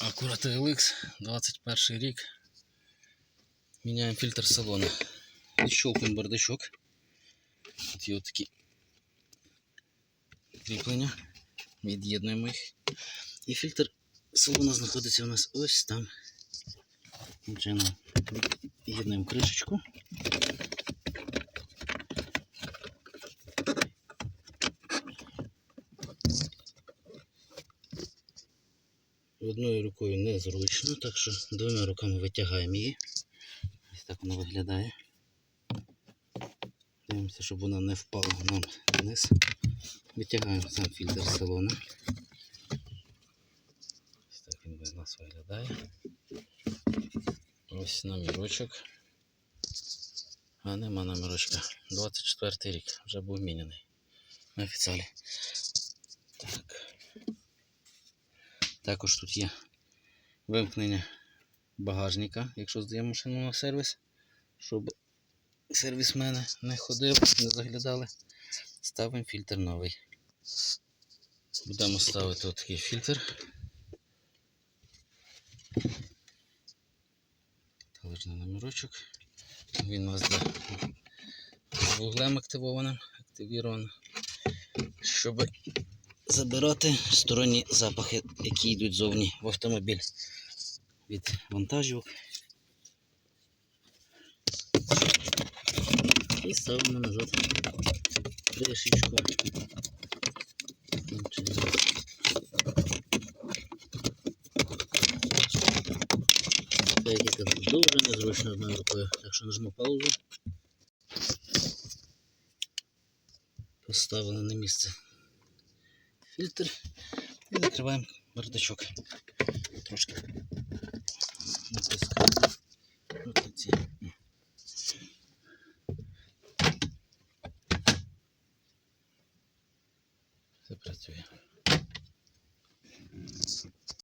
Аккурат LX, 21 рік. Міняємо фільтр салону. Відщолкуємо бардачок. Тут є такі кріплення. Від'єднуємо їх. І фільтр салону знаходиться у нас ось там. Таким Від'єднуємо кришечку. Одною рукою незручно, так що двома руками витягаємо її. Ось так вона виглядає. Дивимося, щоб вона не впала нам вниз. Витягаємо сам фільтр салону. Ось так він у нас виглядає. Ось номерочок. А нема номерочка. 24 рік. Вже був міняний. На офіціалі. Так. Також тут є вимкнення багажника, якщо здаємо машину на сервіс, щоб сервісмени не ходив, не заглядали. Ставимо фільтр новий. Будемо ставити отакий фільтр. Талежний номерочок. Він у нас де вуглем активованим, активірованим, щоб забирати сторонні запахи, які йдуть зовні в автомобіль від вантажівок. І ставимо назад кришечку. Казав, дуже незручно одною рукою, так що нажму паузу. Поставили на місце фільтр і закриваємо бардачок. Трошки натискаємо. От ці. Все працює.